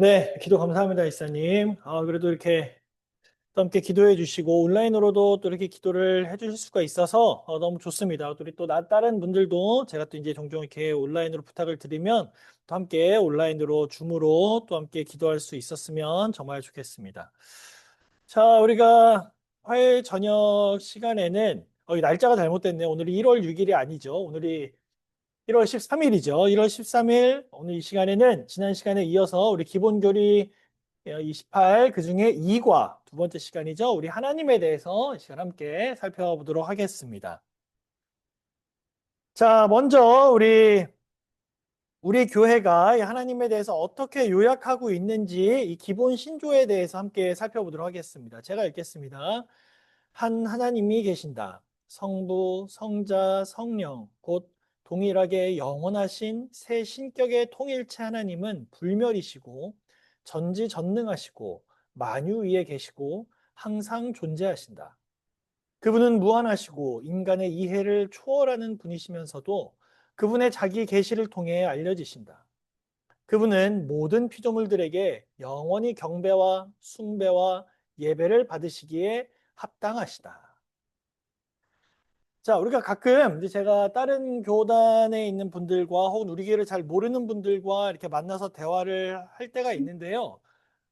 네, 기도 감사합니다, 이사님. 아, 그래도 이렇게 또 함께 기도해 주시고 온라인으로도 또 이렇게 기도를 해 주실 수가 있어서 어, 너무 좋습니다. 우리 또 나- 다른 분들도 제가 또 이제 종종 이렇게 온라인으로 부탁을 드리면 또 함께 온라인으로 줌으로 또 함께 기도할 수 있었으면 정말 좋겠습니다. 자, 우리가 화요일 저녁 시간에는 어, 이 날짜가 잘못됐네요. 오늘이 1월 6일이 아니죠. 오늘이 1월 13일이죠. 1월 13일 오늘 이 시간에는 지난 시간에 이어서 우리 기본교리 28 그중에 2과 두 번째 시간이죠. 우리 하나님에 대해서 이 시간 함께 살펴보도록 하겠습니다. 자, 먼저 우리 우리 교회가 이 하나님에 대해서 어떻게 요약하고 있는지 이 기본 신조에 대해서 함께 살펴보도록 하겠습니다. 제가 읽겠습니다. 한 하나님이 계신다. 성부, 성자, 성령, 곧 동일하게 영원하신 새 신격의 통일체 하나님은 불멸이시고 전지전능하시고 만유 위에 계시고 항상 존재하신다. 그분은 무한하시고 인간의 이해를 초월하는 분이시면서도 그분의 자기 계시를 통해 알려지신다. 그분은 모든 피조물들에게 영원히 경배와 숭배와 예배를 받으시기에 합당하시다. 자, 우리가 가끔 이제 제가 다른 교단에 있는 분들과 혹은 우리 교회를 잘 모르는 분들과 이렇게 만나서 대화를 할 때가 있는데요.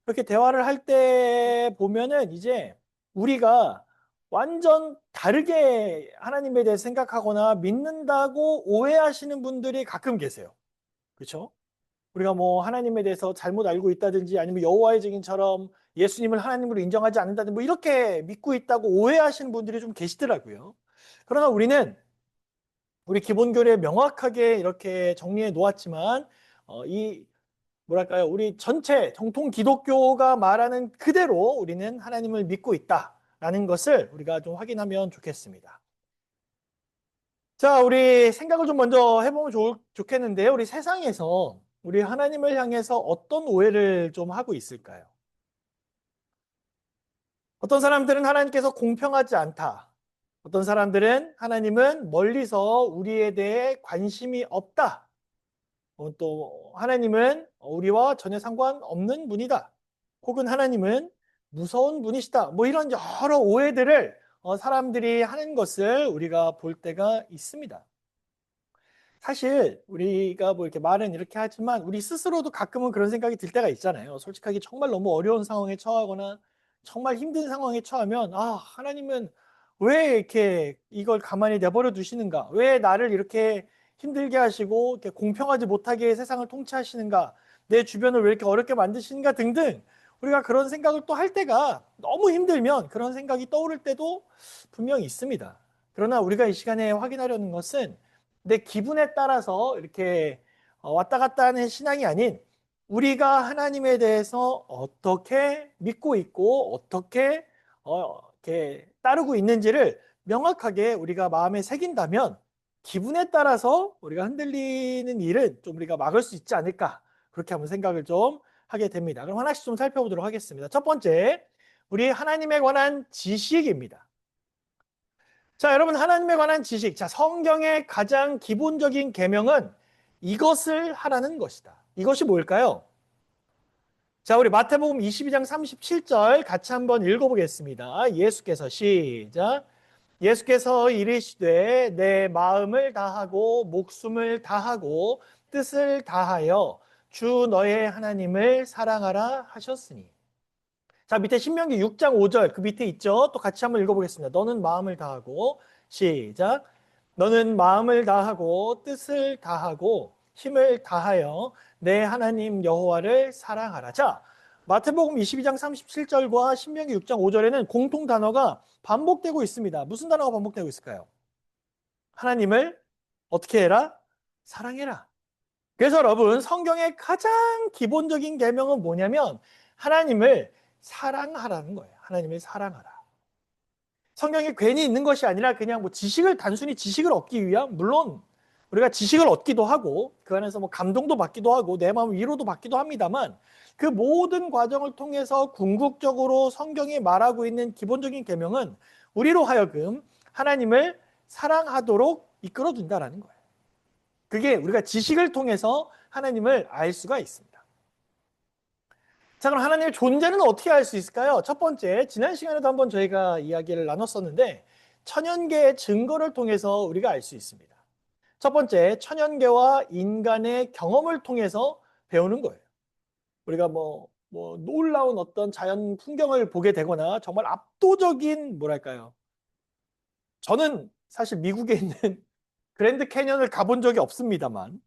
그렇게 대화를 할 때 보면은 이제 우리가 완전 다르게 하나님에 대해 생각하거나 믿는다고 오해하시는 분들이 가끔 계세요. 그렇죠? 우리가 뭐 하나님에 대해서 잘못 알고 있다든지 아니면 여호와의 증인처럼 예수님을 하나님으로 인정하지 않는다든지 뭐 이렇게 믿고 있다고 오해하시는 분들이 좀 계시더라고요. 그러나 우리는 우리 기본 교리에 명확하게 이렇게 정리해 놓았지만 어, 이 뭐랄까요 우리 전체 정통 기독교가 말하는 그대로 우리는 하나님을 믿고 있다라는 것을 우리가 좀 확인하면 좋겠습니다. 자, 우리 생각을 좀 먼저 해보면 좋, 좋겠는데요. 우리 세상에서 우리 하나님을 향해서 어떤 오해를 좀 하고 있을까요? 어떤 사람들은 하나님께서 공평하지 않다. 어떤 사람들은 하나님은 멀리서 우리에 대해 관심이 없다. 어, 또 하나님은 우리와 전혀 상관없는 분이다. 혹은 하나님은 무서운 분이시다. 뭐 이런 여러 오해들을 어, 사람들이 하는 것을 우리가 볼 때가 있습니다. 사실 우리가 뭐 이렇게 말은 이렇게 하지만 우리 스스로도 가끔은 그런 생각이 들 때가 있잖아요. 솔직하게 정말 너무 어려운 상황에 처하거나 정말 힘든 상황에 처하면 아, 하나님은 왜 이렇게 이걸 가만히 내버려 두시는가? 왜 나를 이렇게 힘들게 하시고 이렇게 공평하지 못하게 세상을 통치하시는가? 내 주변을 왜 이렇게 어렵게 만드시는가 등등 우리가 그런 생각을 또 할 때가 너무 힘들면 그런 생각이 떠오를 때도 분명히 있습니다. 그러나 우리가 이 시간에 확인하려는 것은 내 기분에 따라서 이렇게 어, 왔다 갔다 하는 신앙이 아닌 우리가 하나님에 대해서 어떻게 믿고 있고 어떻게 어, 이렇게 따르고 있는지를 명확하게 우리가 마음에 새긴다면 기분에 따라서 우리가 흔들리는 일은 좀 우리가 막을 수 있지 않을까 그렇게 한번 생각을 좀 하게 됩니다. 그럼 하나씩 좀 살펴보도록 하겠습니다. 첫 번째, 우리 하나님에 관한 지식입니다. 자, 여러분 하나님에 관한 지식. 자, 성경의 가장 기본적인 계명은 이것을 하라는 것이다. 이것이 뭘까요? 자, 우리 마태복음 22장 37절 같이 한번 읽어보겠습니다. 예수께서 시작. 예수께서 이르시되 내 마음을 다하고 목숨을 다하고 뜻을 다하여 주 너의 하나님을 사랑하라 하셨으니. 자, 밑에 신명기 6장 5절 그 밑에 있죠? 또 같이 한번 읽어보겠습니다. 너는 마음을 다하고 시작. 너는 마음을 다하고 뜻을 다하고 힘을 다하여 내 하나님 여호와를 사랑하라. 자, 마태복음 22장 37절과 신명기 6장 5절에는 공통 단어가 반복되고 있습니다. 무슨 단어가 반복되고 있을까요? 하나님을 어떻게 해라? 사랑해라. 그래서 여러분 성경의 가장 기본적인 계명은 뭐냐면 하나님을 사랑하라는 거예요. 하나님을 사랑하라. 성경에 괜히 있는 것이 아니라 그냥 뭐 지식을 단순히 지식을 얻기 위한 물론 우리가 지식을 얻기도 하고 그 안에서 뭐 감동도 받기도 하고 내 마음 위로도 받기도 합니다만 그 모든 과정을 통해서 궁극적으로 성경이 말하고 있는 기본적인 계명은 우리로 하여금 하나님을 사랑하도록 이끌어 준다라는 거예요. 그게 우리가 지식을 통해서 하나님을 알 수가 있습니다. 자, 그럼 하나님의 존재는 어떻게 알 수 있을까요? 첫 번째, 지난 시간에도 한번 저희가 이야기를 나눴었는데 천연계의 증거를 통해서 우리가 알 수 있습니다. 첫 번째, 천연계와 인간의 경험을 통해서 배우는 거예요. 우리가 뭐, 뭐 놀라운 어떤 자연 풍경을 보게 되거나 정말 압도적인 뭐랄까요? 저는 사실 미국에 있는 그랜드 캐년을 가본 적이 없습니다만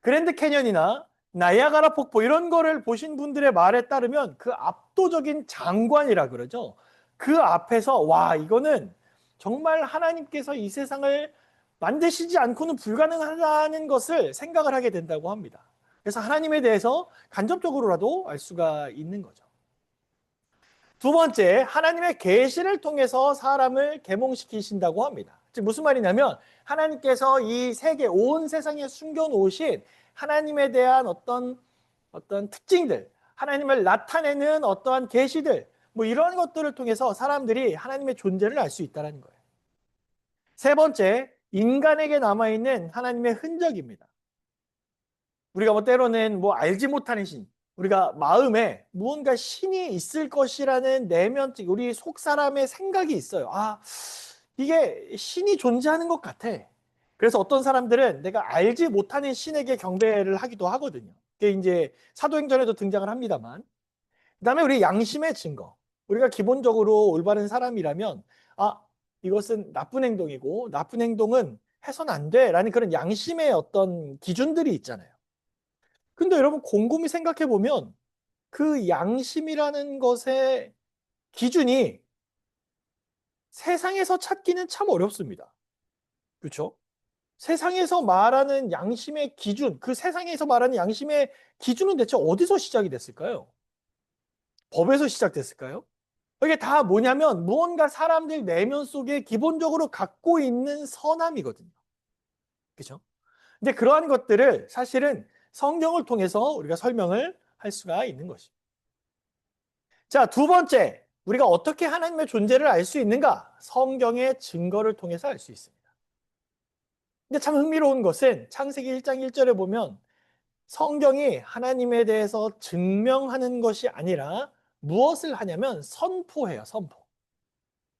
그랜드 캐년이나 나이아가라 폭포 이런 거를 보신 분들의 말에 따르면 그 압도적인 장관이라 그러죠. 그 앞에서 와 이거는 정말 하나님께서 이 세상을 만드시지 않고는 불가능하다는 것을 생각을 하게 된다고 합니다. 그래서 하나님에 대해서 간접적으로라도 알 수가 있는 거죠. 두 번째, 하나님의 계시를 통해서 사람을 계몽시키신다고 합니다. 즉 무슨 말이냐면 하나님께서 이 세계 온 세상에 숨겨 놓으신 하나님에 대한 어떤 어떤 특징들, 하나님을 나타내는 어떠한 계시들, 뭐 이런 것들을 통해서 사람들이 하나님의 존재를 알 수 있다는 거예요. 세 번째, 인간에게 남아 있는 하나님의 흔적입니다. 우리가 뭐 때로는 뭐 알지 못하는 신, 우리가 마음에 무언가 신이 있을 것이라는 내면적 우리 속 사람의 생각이 있어요. 아, 이게 신이 존재하는 것 같아. 그래서 어떤 사람들은 내가 알지 못하는 신에게 경배를 하기도 하거든요. 그게 이제 사도행전에도 등장을 합니다만. 그 다음에 우리 양심의 증거. 우리가 기본적으로 올바른 사람이라면 아, 이것은 나쁜 행동이고 나쁜 행동은 해서는 안 돼라는 그런 양심의 어떤 기준들이 있잖아요. 근데 여러분 곰곰이 생각해 보면 그 양심이라는 것의 기준이 세상에서 찾기는 참 어렵습니다. 그렇죠? 세상에서 말하는 양심의 기준, 그 세상에서 말하는 양심의 기준은 대체 어디서 시작이 됐을까요? 법에서 시작됐을까요? 이게 다 뭐냐면 무언가 사람들 내면 속에 기본적으로 갖고 있는 선함이거든요. 그죠? 근데 그러한 것들을 사실은 성경을 통해서 우리가 설명을 할 수가 있는 것입니다. 자, 두 번째, 우리가 어떻게 하나님의 존재를 알 수 있는가? 성경의 증거를 통해서 알 수 있습니다. 근데 참 흥미로운 것은 창세기 1장 1절에 보면 성경이 하나님에 대해서 증명하는 것이 아니라 무엇을 하냐면 선포해요, 선포.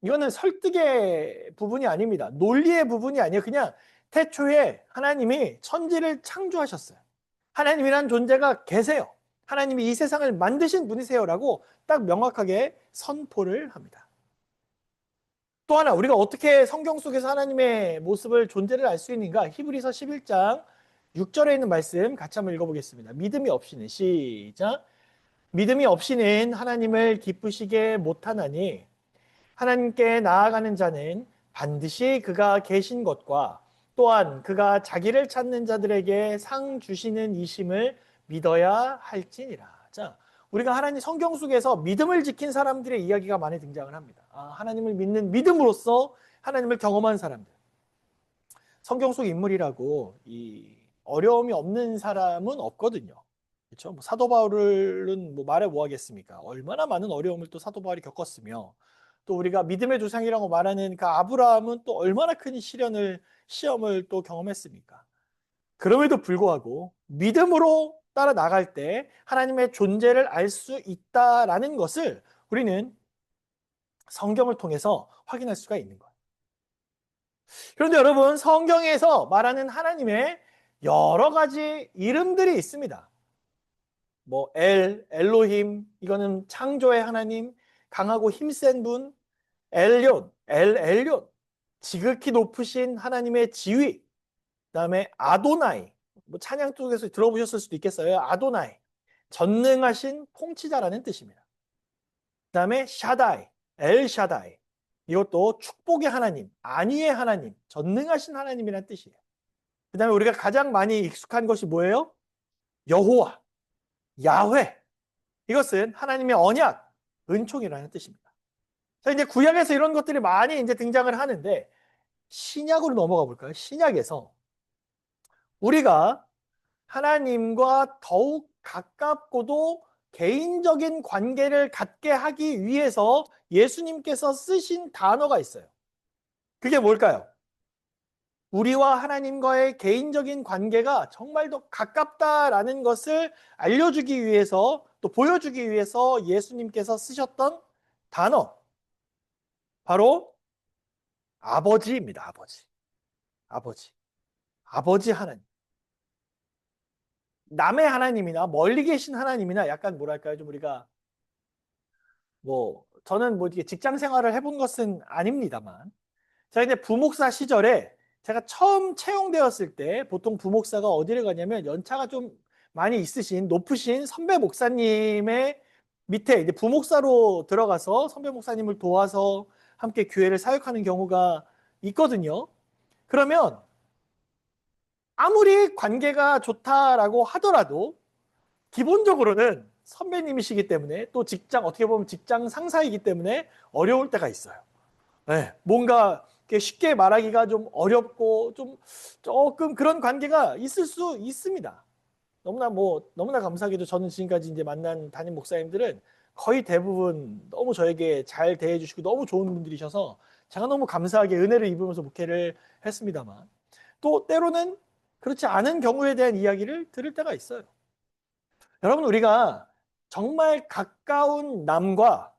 이거는 설득의 부분이 아닙니다. 논리의 부분이 아니에요. 그냥 태초에 하나님이 천지를 창조하셨어요. 하나님이란 존재가 계세요. 하나님이 이 세상을 만드신 분이세요라고 딱 명확하게 선포를 합니다. 또 하나 우리가 어떻게 성경 속에서 하나님의 모습을 존재를 알 수 있는가? 히브리서 11장 6절에 있는 말씀 같이 한번 읽어보겠습니다. 믿음이 없이는 시작. 믿음이 없이는 하나님을 기쁘시게 못하나니 하나님께 나아가는 자는 반드시 그가 계신 것과 또한 그가 자기를 찾는 자들에게 상 주시는 이심을 믿어야 할지니라. 자, 우리가 하나님 성경 속에서 믿음을 지킨 사람들의 이야기가 많이 등장을 합니다. 아, 하나님을 믿는 믿음으로써 하나님을 경험한 사람들. 성경 속 인물이라고 이 어려움이 없는 사람은 없거든요. 그렇죠? 뭐 사도 바울은 뭐 말해 뭐 하겠습니까? 얼마나 많은 어려움을 또 사도 바울이 겪었으며 또 우리가 믿음의 조상이라고 말하는 그 아브라함은 또 얼마나 큰 시련을 시험을 또 경험했습니까? 그럼에도 불구하고 믿음으로 따라 나갈 때 하나님의 존재를 알 수 있다라는 것을 우리는 성경을 통해서 확인할 수가 있는 거예요. 그런데 여러분 성경에서 말하는 하나님의 여러 가지 이름들이 있습니다. 뭐 엘, 엘로힘 이거는 창조의 하나님, 강하고 힘센 분, 엘리온, 엘 엘리온 지극히 높으신 하나님의 지위. 그다음에 아도나이. 뭐 찬양 쪽에서 들어보셨을 수도 있겠어요. 아도나이. 전능하신 통치자라는 뜻입니다. 그다음에 샤다이, 엘 샤다이. 이것도 축복의 하나님, 안위의 하나님, 전능하신 하나님이라는 뜻이에요. 그다음에 우리가 가장 많이 익숙한 것이 뭐예요? 여호와. 야훼. 이것은 하나님의 언약, 은총이라는 뜻입니다. 자, 이제 구약에서 이런 것들이 많이 이제 등장을 하는데 신약으로 넘어가 볼까요? 신약에서 우리가 하나님과 더욱 가깝고도 개인적인 관계를 갖게 하기 위해서 예수님께서 쓰신 단어가 있어요. 그게 뭘까요? 우리와 하나님과의 개인적인 관계가 정말 더 가깝다라는 것을 알려주기 위해서 또 보여주기 위해서 예수님께서 쓰셨던 단어 바로 아버지입니다. 아버지. 아버지. 아버지 하나님. 남의 하나님이나 멀리 계신 하나님이나 약간 뭐랄까요? 좀 우리가 뭐 저는 뭐 직장 생활을 해본 것은 아닙니다만 제가 이제 부목사 시절에 제가 처음 채용되었을 때 보통 부목사가 어디를 가냐면 연차가 좀 많이 있으신 높으신 선배 목사님의 밑에 이제 부목사로 들어가서 선배 목사님을 도와서 함께 교회를 사역하는 경우가 있거든요. 그러면 아무리 관계가 좋다라고 하더라도 기본적으로는 선배님이시기 때문에 또 직장 어떻게 보면 직장 상사이기 때문에 어려울 때가 있어요. 네, 뭔가 쉽게 말하기가 좀 어렵고 좀 조금 그런 관계가 있을 수 있습니다. 너무나 뭐 너무나 감사하게도 저는 지금까지 이제 만난 담임 목사님들은 거의 대부분 너무 저에게 잘 대해 주시고 너무 좋은 분들이셔서 제가 너무 감사하게 은혜를 입으면서 목회를 했습니다만 또 때로는 그렇지 않은 경우에 대한 이야기를 들을 때가 있어요. 여러분 우리가 정말 가까운 남과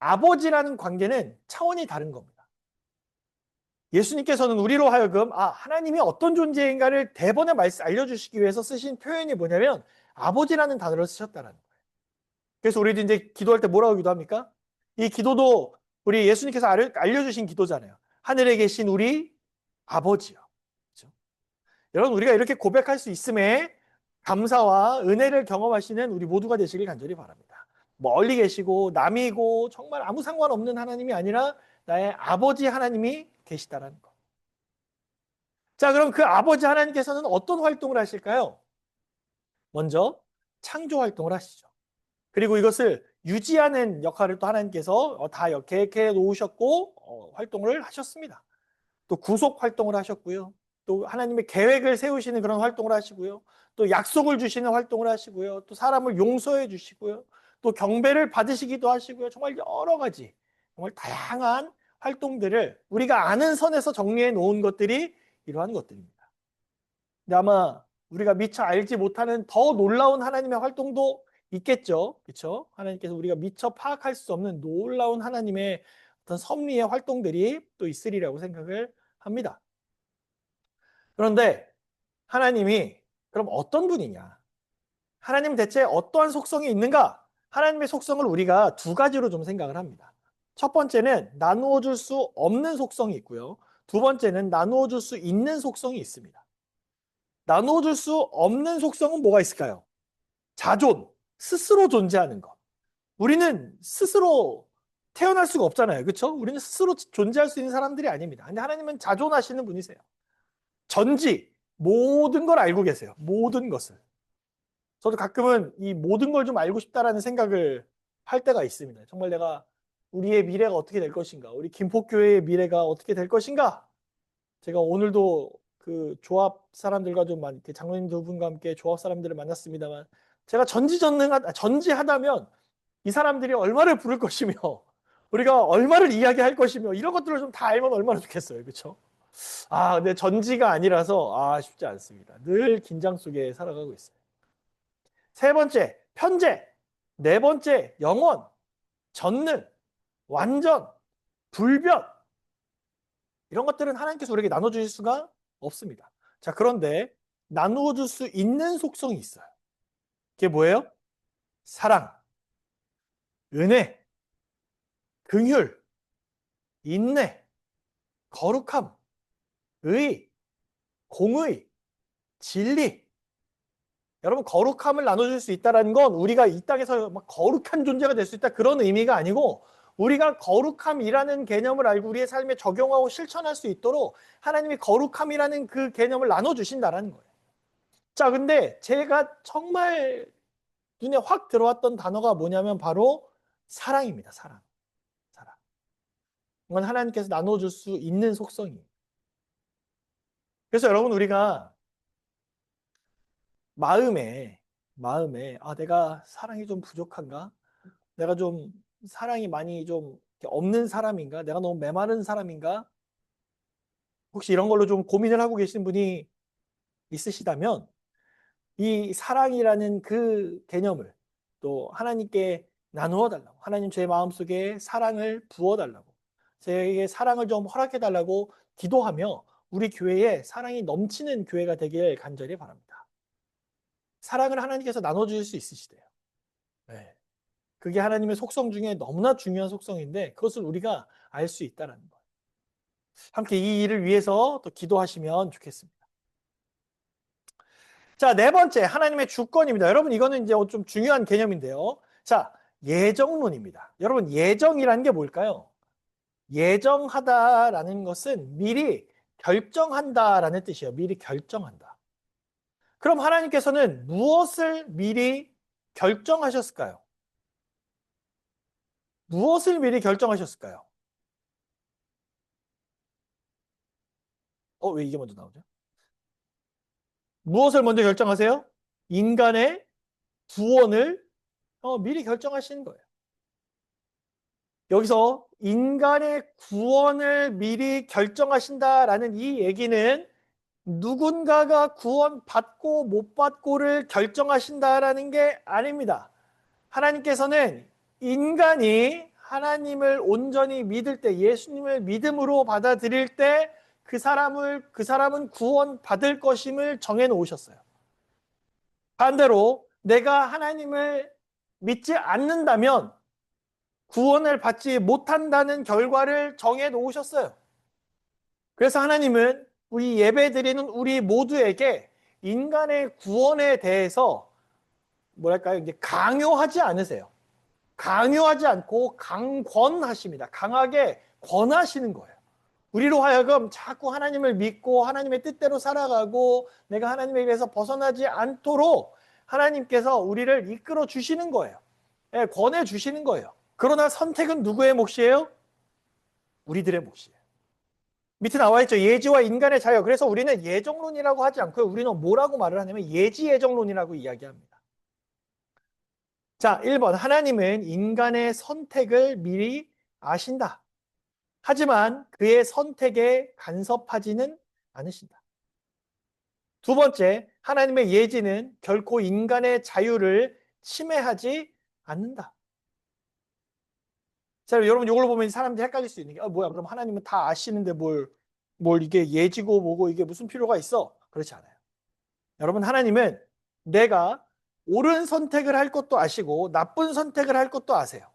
아버지라는 관계는 차원이 다른 겁니다. 예수님께서는 우리로 하여금 아 하나님이 어떤 존재인가를 대번에 말씀 알려주시기 위해서 쓰신 표현이 뭐냐면 아버지라는 단어를 쓰셨다는 거예요. 그래서 우리도 이제 기도할 때 뭐라고 기도합니까? 이 기도도 우리 예수님께서 알려주신 기도잖아요. 하늘에 계신 우리 아버지요. 그렇죠? 여러분 우리가 이렇게 고백할 수 있음에 감사와 은혜를 경험하시는 우리 모두가 되시길 간절히 바랍니다. 멀리 계시고 남이고 정말 아무 상관없는 하나님이 아니라 나의 아버지 하나님이 계시다라는 것. 자, 그럼 그 아버지 하나님께서는 어떤 활동을 하실까요? 먼저 창조 활동을 하시죠. 그리고 이것을 유지하는 역할을 또 하나님께서 어, 다 계획해 놓으셨고 어, 활동을 하셨습니다. 또 구속 활동을 하셨고요. 또 하나님의 계획을 세우시는 그런 활동을 하시고요. 또 약속을 주시는 활동을 하시고요. 또 사람을 용서해 주시고요. 또 경배를 받으시기도 하시고요. 정말 여러 가지 정말 다양한 활동들을 우리가 아는 선에서 정리해 놓은 것들이 이러한 것들입니다. 근데 아마 우리가 미처 알지 못하는 더 놀라운 하나님의 활동도 있겠죠. 그렇죠? 하나님께서 우리가 미처 파악할 수 없는 놀라운 하나님의 어떤 섭리의 활동들이 또 있으리라고 생각을 합니다. 그런데 하나님이 그럼 어떤 분이냐? 하나님 대체 어떠한 속성이 있는가? 하나님의 속성을 우리가 두 가지로 좀 생각을 합니다. 첫 번째는 나누어 줄 수 없는 속성이 있고요. 두 번째는 나누어 줄 수 있는 속성이 있습니다. 나누어 줄 수 없는 속성은 뭐가 있을까요? 자존, 스스로 존재하는 것. 우리는 스스로 태어날 수가 없잖아요. 그렇죠? 우리는 스스로 존재할 수 있는 사람들이 아닙니다. 근데 하나님은 자존하시는 분이세요. 전지 모든 걸 알고 계세요. 모든 것을. 저도 가끔은 이 모든 걸 좀 알고 싶다라는 생각을 할 때가 있습니다. 정말 내가 우리의 미래가 어떻게 될 것인가? 우리 김포교회의 미래가 어떻게 될 것인가? 제가 오늘도 그 조합 사람들과 좀 많이 장로님 두 분과 함께 조합 사람들을 만났습니다만 제가 전지전능하 아, 전지하다면 이 사람들이 얼마를 부를 것이며 우리가 얼마를 이야기할 것이며 이런 것들을 좀 다 알면 얼마나 좋겠어요. 그렇죠? 아, 근데 전지가 아니라서 아, 쉽지 않습니다. 늘 긴장 속에 살아가고 있어요. 세 번째, 편재. 네 번째, 영원. 전능. 완전, 불변 이런 것들은 하나님께서 우리에게 나눠주실 수가 없습니다. 자 그런데 나누어 줄 수 있는 속성이 있어요. 그게 뭐예요? 사랑, 은혜, 긍휼, 인내, 거룩함, 의, 공의, 진리. 여러분 거룩함을 나눠줄 수 있다는 건 우리가 이 땅에서 막 거룩한 존재가 될 수 있다 그런 의미가 아니고 우리가 거룩함이라는 개념을 알고 우리의 삶에 적용하고 실천할 수 있도록 하나님이 거룩함이라는 그 개념을 나눠주신다라는 거예요. 자, 근데 제가 정말 눈에 확 들어왔던 단어가 뭐냐면 바로 사랑입니다. 사랑. 사랑. 이건 하나님께서 나눠줄 수 있는 속성이에요. 그래서 여러분 우리가 마음에 마음에 아 내가 사랑이 좀 부족한가? 내가 좀 사랑이 많이 좀 없는 사람인가? 내가 너무 메마른 사람인가? 혹시 이런 걸로 좀 고민을 하고 계신 분이 있으시다면 이 사랑이라는 그 개념을 또 하나님께 나누어 달라고 하나님 제 마음속에 사랑을 부어 달라고 저에게 사랑을 좀 허락해 달라고 기도하며 우리 교회에 사랑이 넘치는 교회가 되길 간절히 바랍니다. 사랑을 하나님께서 나눠 주실 수 있으시대요. 네. 그게 하나님의 속성 중에 너무나 중요한 속성인데 그것을 우리가 알 수 있다라는 거예요. 함께 이 일을 위해서 또 기도하시면 좋겠습니다. 자, 네 번째 하나님의 주권입니다. 여러분 이거는 이제 좀 중요한 개념인데요. 자, 예정론입니다. 여러분 예정이라는 게 뭘까요? 예정하다라는 것은 미리 결정한다라는 뜻이에요. 미리 결정한다. 그럼 하나님께서는 무엇을 미리 결정하셨을까요? 무엇을 미리 결정하셨을까요? 어, 왜 이게 먼저 나오죠? 무엇을 먼저 결정하세요? 인간의 구원을 어, 미리 결정하시는 거예요. 여기서 인간의 구원을 미리 결정하신다라는 이 얘기는 누군가가 구원받고 못 받고를 결정하신다라는 게 아닙니다. 하나님께서는 인간이 하나님을 온전히 믿을 때 예수님을 믿음으로 받아들일 때 그 사람을 그 사람은 구원 받을 것임을 정해 놓으셨어요. 반대로 내가 하나님을 믿지 않는다면 구원을 받지 못한다는 결과를 정해 놓으셨어요. 그래서 하나님은 우리 예배 드리는 우리 모두에게 인간의 구원에 대해서 뭐랄까요? 강요하지 않으세요. 강요하지 않고 강권하십니다. 강하게 권하시는 거예요. 우리로 하여금 자꾸 하나님을 믿고 하나님의 뜻대로 살아가고 내가 하나님에 의해서 벗어나지 않도록 하나님께서 우리를 이끌어 주시는 거예요. 예, 권해 주시는 거예요. 그러나 선택은 누구의 몫이에요? 우리들의 몫이에요. 밑에 나와 있죠. 예지와 인간의 자유. 그래서 우리는 예정론이라고 하지 않고요. 우리는 뭐라고 말을 하냐면 예지 예정론이라고 이야기합니다. 자, 1번. 하나님은 인간의 선택을 미리 아신다. 하지만 그의 선택에 간섭하지는 않으신다. 두 번째, 하나님의 예지는 결코 인간의 자유를 침해하지 않는다. 자, 여러분 이걸 보면 사람들이 헷갈릴 수 있는 게, 아, 뭐야, 그럼 하나님은 다 아시는데 뭘, 뭘 이게 예지고 뭐고 이게 무슨 필요가 있어? 그렇지 않아요. 여러분, 하나님은 내가 옳은 선택을 할 것도 아시고 나쁜 선택을 할 것도 아세요.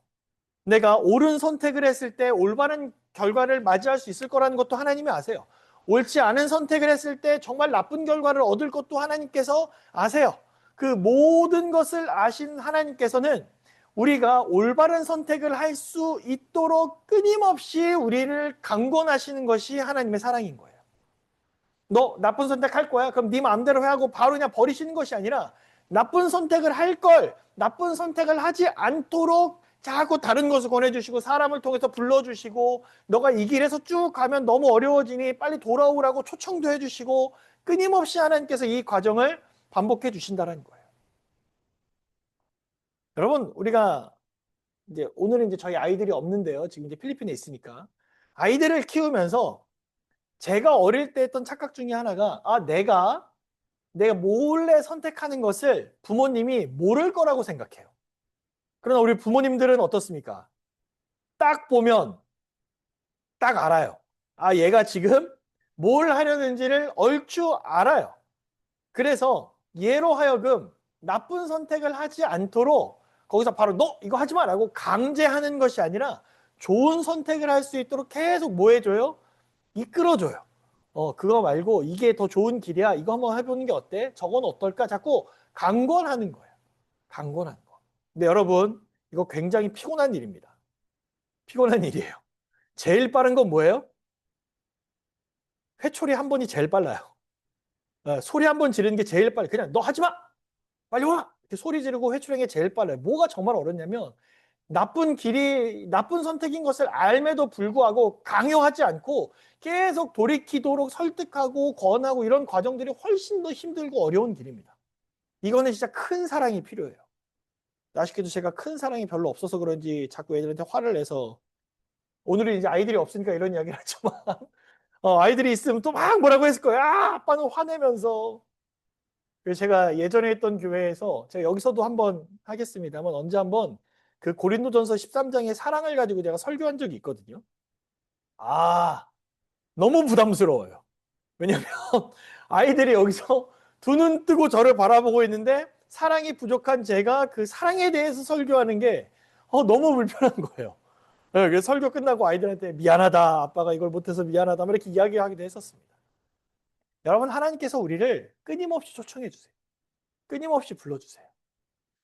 내가 옳은 선택을 했을 때 올바른 결과를 맞이할 수 있을 거라는 것도 하나님이 아세요. 옳지 않은 선택을 했을 때 정말 나쁜 결과를 얻을 것도 하나님께서 아세요. 그 모든 것을 아신 하나님께서는 우리가 올바른 선택을 할 수 있도록 끊임없이 우리를 강권하시는 것이 하나님의 사랑인 거예요. 너 나쁜 선택할 거야? 그럼 네 마음대로 해 하고 바로 그냥 버리시는 것이 아니라 나쁜 선택을 할 걸 나쁜 선택을 하지 않도록 자꾸 다른 것을 권해주시고 사람을 통해서 불러주시고 너가 이 길에서 쭉 가면 너무 어려워지니 빨리 돌아오라고 초청도 해주시고 끊임없이 하나님께서 이 과정을 반복해 주신다는 거예요. 여러분 우리가 이제 오늘은 이제 저희 아이들이 없는데요. 지금 이제 필리핀에 있으니까 아이들을 키우면서 제가 어릴 때 했던 착각 중에 하나가 아 내가 내가 몰래 선택하는 것을 부모님이 모를 거라고 생각해요. 그러나 우리 부모님들은 어떻습니까? 딱 보면 딱 알아요. 아 얘가 지금 뭘 하려는지를 얼추 알아요. 그래서 얘로 하여금 나쁜 선택을 하지 않도록 거기서 바로 너 이거 하지 마라고 강제하는 것이 아니라 좋은 선택을 할 수 있도록 계속 뭐 해줘요? 이끌어줘요. 어 그거 말고 이게 더 좋은 길이야. 이거 한번 해보는 게 어때? 저건 어떨까? 자꾸 강권하는 거예요. 강권하는 거. 근데 여러분 이거 굉장히 피곤한 일입니다. 피곤한 일이에요. 제일 빠른 건 뭐예요? 회초리 한 번이 제일 빨라요. 어, 소리 한 번 지르는 게 제일 빨리. 그냥 너 하지 마. 빨리 와. 소리 지르고 회초리는 게 제일 빨라요. 뭐가 정말 어렵냐면 나쁜 길이 나쁜 선택인 것을 알매도 불구하고 강요하지 않고 계속 돌이키도록 설득하고 권하고 이런 과정들이 훨씬 더 힘들고 어려운 길입니다. 이거는 진짜 큰 사랑이 필요해요. 아쉽게도 제가 큰 사랑이 별로 없어서 그런지 자꾸 애들한테 화를 내서 오늘은 이제 아이들이 없으니까 이런 이야기를 하지만 어, 아이들이 있으면 또 막 뭐라고 했을 거예요. 아, 아빠는 화내면서. 그래서 제가 예전에 했던 교회에서 제가 여기서도 한번 하겠습니다만 언제 한번 그 고린도전서 13장의 사랑을 가지고 제가 설교한 적이 있거든요. 아, 너무 부담스러워요. 왜냐면 아이들이 여기서 두 눈 뜨고 저를 바라보고 있는데 사랑이 부족한 제가 그 사랑에 대해서 설교하는 게 어, 너무 불편한 거예요. 네, 그래서 설교 끝나고 아이들한테 미안하다. 아빠가 이걸 못해서 미안하다. 뭐 이렇게 이야기하기도 했었습니다. 여러분, 하나님께서 우리를 끊임없이 초청해 주세요. 끊임없이 불러주세요.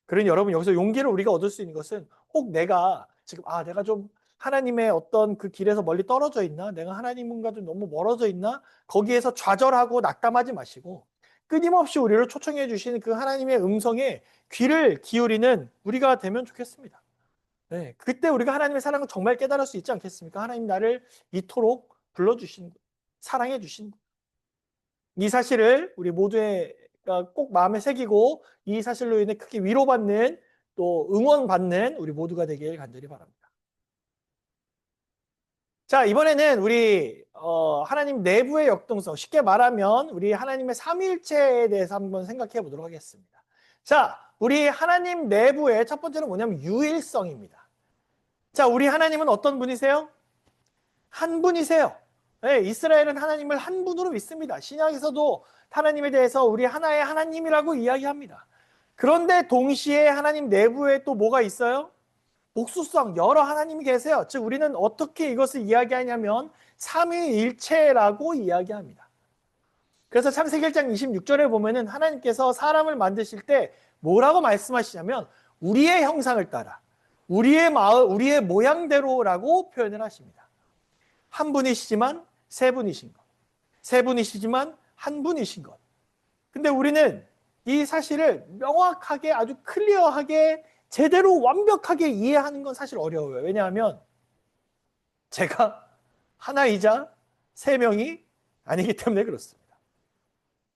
그러니 여러분, 여기서 용기를 우리가 얻을 수 있는 것은 혹 내가 지금, 아, 내가 좀 하나님의 어떤 그 길에서 멀리 떨어져 있나? 내가 하나님과 좀 너무 멀어져 있나? 거기에서 좌절하고 낙담하지 마시고 끊임없이 우리를 초청해 주시는 그 하나님의 음성에 귀를 기울이는 우리가 되면 좋겠습니다. 네, 그때 우리가 하나님의 사랑을 정말 깨달을 수 있지 않겠습니까? 하나님 나를 이토록 불러주신, 사랑해 주신 이 사실을 우리 모두가 꼭 마음에 새기고 이 사실로 인해 크게 위로받는 또 응원받는 우리 모두가 되길 간절히 바랍니다. 자, 이번에는 우리 어, 하나님 내부의 역동성, 쉽게 말하면 우리 하나님의 삼일체에 대해서 한번 생각해 보도록 하겠습니다. 자, 우리 하나님 내부의 첫 번째는 뭐냐면 유일성입니다. 자, 우리 하나님은 어떤 분이세요? 한 분이세요. 네, 이스라엘은 하나님을 한 분으로 믿습니다. 신약에서도 하나님에 대해서 우리 하나의 하나님이라고 이야기합니다. 그런데 동시에 하나님 내부에 또 뭐가 있어요? 복수성, 여러 하나님이 계세요. 즉, 우리는 어떻게 이것을 이야기하냐면 삼위일체라고 이야기합니다. 그래서 창세기 1장 26절에 보면은 하나님께서 사람을 만드실 때 뭐라고 말씀하시냐면 우리의 형상을 따라 우리의 마음, 우리의 모양대로라고 표현을 하십니다. 한 분이시지만 세 분이신 것. 세 분이시지만 한 분이신 것. 근데 우리는 이 사실을 명확하게 아주 클리어하게 제대로 완벽하게 이해하는 건 사실 어려워요. 왜냐하면 제가 하나이자 세 명이 아니기 때문에 그렇습니다.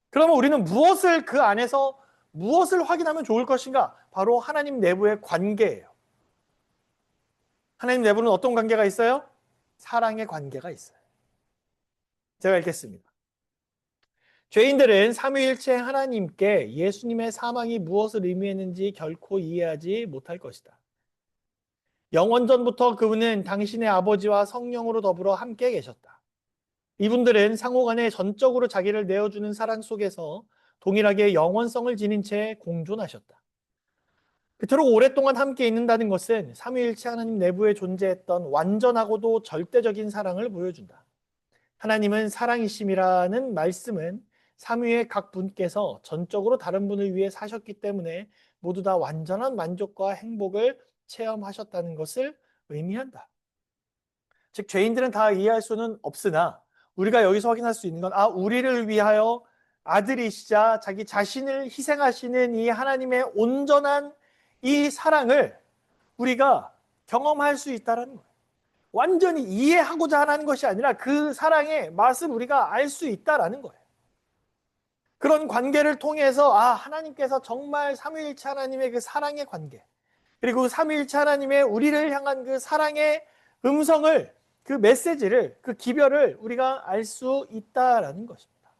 그러면 우리는 무엇을 그 안에서 무엇을 확인하면 좋을 것인가? 바로 하나님 내부의 관계예요. 하나님 내부는 어떤 관계가 있어요? 사랑의 관계가 있어요. 제가 읽겠습니다. 죄인들은 삼위일체 하나님께 예수님의 사망이 무엇을 의미했는지 결코 이해하지 못할 것이다. 영원전부터 그분은 당신의 아버지와 성령으로 더불어 함께 계셨다. 이분들은 상호간에 전적으로 자기를 내어주는 사랑 속에서 동일하게 영원성을 지닌 채 공존하셨다. 그토록 오랫동안 함께 있는다는 것은 삼위일체 하나님 내부에 존재했던 완전하고도 절대적인 사랑을 보여준다. 하나님은 사랑이심이라는 말씀은 삼위의 각 분께서 전적으로 다른 분을 위해 사셨기 때문에 모두 다 완전한 만족과 행복을 체험하셨다는 것을 의미한다. 즉 죄인들은 다 이해할 수는 없으나 우리가 여기서 확인할 수 있는 건 아, 우리를 위하여 아들이시자 자기 자신을 희생하시는 이 하나님의 온전한 이 사랑을 우리가 경험할 수 있다는 거예요. 완전히 이해하고자 하는 것이 아니라 그 사랑의 맛을 우리가 알 수 있다라는 거예요. 그런 관계를 통해서 아 하나님께서 정말 삼위일체 하나님의 그 사랑의 관계 그리고 그 삼위일체 하나님의 우리를 향한 그 사랑의 음성을 그 메시지를 그 기별을 우리가 알 수 있다라는 것입니다.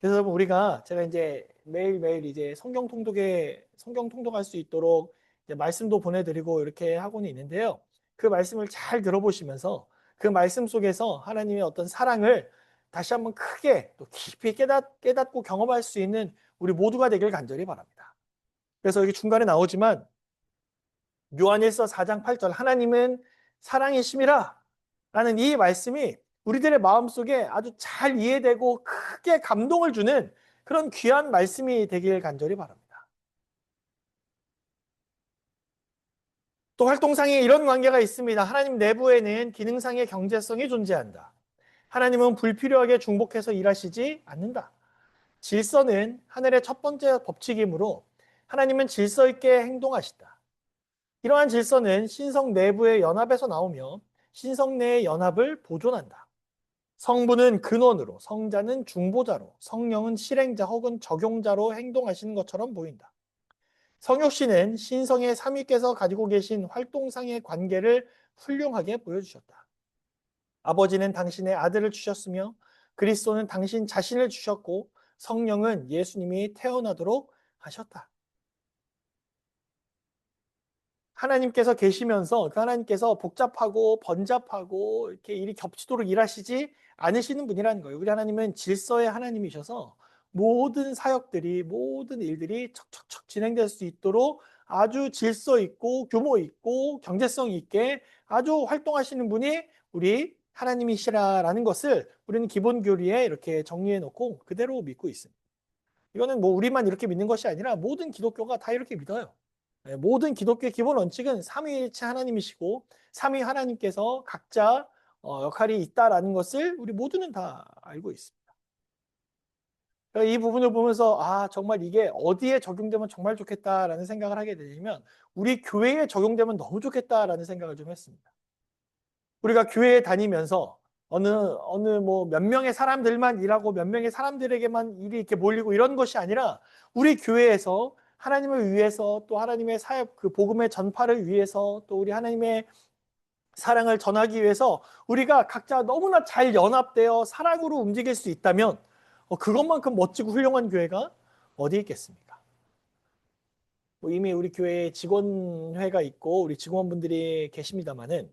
그래서 우리가 제가 이제 매일매일 이제 성경 통독에 성경 통독할 수 있도록 말씀도 보내드리고 이렇게 하고는 있는데요. 그 말씀을 잘 들어보시면서 그 말씀 속에서 하나님의 어떤 사랑을 다시 한번 크게 또 깊이 깨닫, 깨닫고 경험할 수 있는 우리 모두가 되길 간절히 바랍니다. 그래서 여기 중간에 나오지만 요한일서 4장 8절 하나님은 사랑이심이라 라는 이 말씀이 우리들의 마음속에 아주 잘 이해되고 크게 감동을 주는 그런 귀한 말씀이 되길 간절히 바랍니다. 또 활동상에 이런 관계가 있습니다. 하나님 내부에는 기능상의 경제성이 존재한다. 하나님은 불필요하게 중복해서 일하시지 않는다. 질서는 하늘의 첫 번째 법칙이므로 하나님은 질서 있게 행동하시다. 이러한 질서는 신성 내부의 연합에서 나오며 신성 내의 연합을 보존한다. 성부는 근원으로, 성자는 중보자로, 성령은 실행자 혹은 적용자로 행동하시는 것처럼 보인다. 성욕 씨는 신성의 삼위께서 가지고 계신 활동상의 관계를 훌륭하게 보여주셨다. 아버지는 당신의 아들을 주셨으며 그리스도는 당신 자신을 주셨고 성령은 예수님이 태어나도록 하셨다. 하나님께서 계시면서 그 하나님께서 복잡하고 번잡하고 이렇게 일이 겹치도록 일하시지 않으시는 분이라는 거예요. 우리 하나님은 질서의 하나님이셔서 모든 사역들이 모든 일들이 척척척 진행될 수 있도록 아주 질서 있고 규모 있고 경제성 있게 아주 활동하시는 분이 우리 하나님이시라라는 것을 우리는 기본 교리에 이렇게 정리해 놓고 그대로 믿고 있습니다. 이거는 뭐 우리만 이렇게 믿는 것이 아니라 모든 기독교가 다 이렇게 믿어요. 네, 모든 기독교의 기본 원칙은 삼위일체 하나님이시고 삼위 하나님께서 각자 어, 역할이 있다라는 것을 우리 모두는 다 알고 있습니다. 이 부분을 보면서 아 정말 이게 어디에 적용되면 정말 좋겠다라는 생각을 하게 되면 우리 교회에 적용되면 너무 좋겠다라는 생각을 좀 했습니다. 우리가 교회에 다니면서 어느 어느 뭐 몇 명의 사람들만 일하고 몇 명의 사람들에게만 일이 이렇게 몰리고 이런 것이 아니라 우리 교회에서 하나님을 위해서 또 하나님의 사역 그 복음의 전파를 위해서 또 우리 하나님의 사랑을 전하기 위해서 우리가 각자 너무나 잘 연합되어 사랑으로 움직일 수 있다면 어, 그것만큼 멋지고 훌륭한 교회가 어디 있겠습니까? 뭐 이미 우리 교회에 직원회가 있고 우리 직원분들이 계십니다만은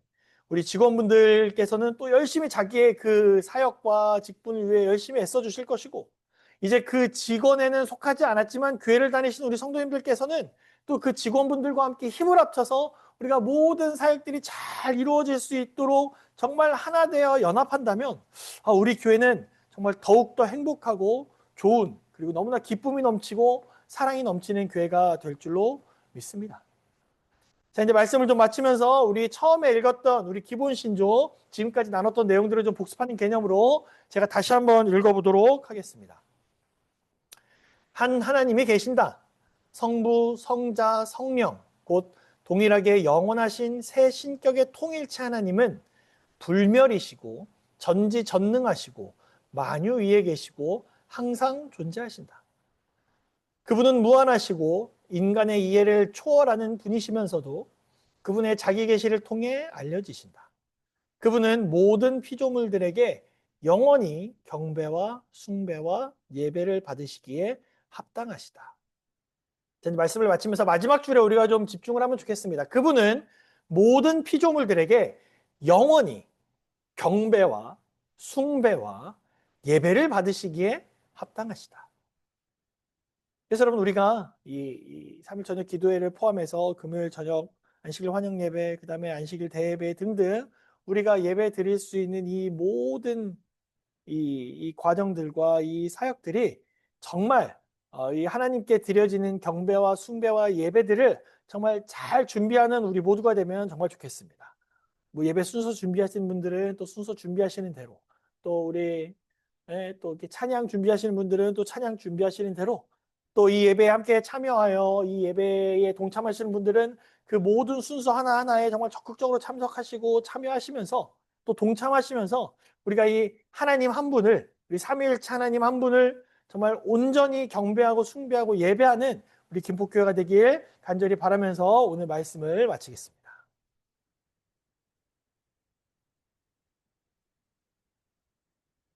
우리 직원분들께서는 또 열심히 자기의 그 사역과 직분을 위해 열심히 애써 주실 것이고 이제 그 직원에는 속하지 않았지만 교회를 다니시는 우리 성도님들께서는 또 그 직원분들과 함께 힘을 합쳐서 우리가 모든 사역들이 잘 이루어질 수 있도록 정말 하나 되어 연합한다면 아, 우리 교회는 정말 더욱더 행복하고 좋은 그리고 너무나 기쁨이 넘치고 사랑이 넘치는 교회가 될 줄로 믿습니다. 자, 이제 말씀을 좀 마치면서 우리 처음에 읽었던 우리 기본 신조 지금까지 나눴던 내용들을 좀 복습하는 개념으로 제가 다시 한번 읽어보도록 하겠습니다. 한 하나님이 계신다. 성부, 성자, 성령, 곧 동일하게 영원하신 새 신격의 통일체 하나님은 불멸이시고 전지전능하시고 만유 위에 계시고 항상 존재하신다. 그분은 무한하시고 인간의 이해를 초월하는 분이시면서도 그분의 자기 계시를 통해 알려지신다. 그분은 모든 피조물들에게 영원히 경배와 숭배와 예배를 받으시기에 합당하시다. 말씀을 마치면서 마지막 줄에 우리가 좀 집중을 하면 좋겠습니다. 그분은 모든 피조물들에게 영원히 경배와 숭배와 예배를 받으시기에 합당하시다. 그래서 여러분 우리가 이, 이 3일 저녁 기도회를 포함해서 금요일 저녁 안식일 환영 예배, 그 다음에 안식일 대예배 등등 우리가 예배 드릴 수 있는 이 모든 이, 이 과정들과 이 사역들이 정말 어, 이 하나님께 드려지는 경배와 숭배와 예배들을 정말 잘 준비하는 우리 모두가 되면 정말 좋겠습니다. 뭐 예배 순서 준비하시는 분들은 또 순서 준비하시는 대로 또 우리 예, 또 이렇게 찬양 준비하시는 분들은 또 찬양 준비하시는 대로 또 이 예배에 함께 참여하여 이 예배에 동참하시는 분들은 그 모든 순서 하나하나에 정말 적극적으로 참석하시고 참여하시면서 또 동참하시면서 우리가 이 하나님 한 분을 우리 삼위일체 하나님 한 분을 정말 온전히 경배하고 숭배하고 예배하는 우리 김포교회가 되길 간절히 바라면서 오늘 말씀을 마치겠습니다.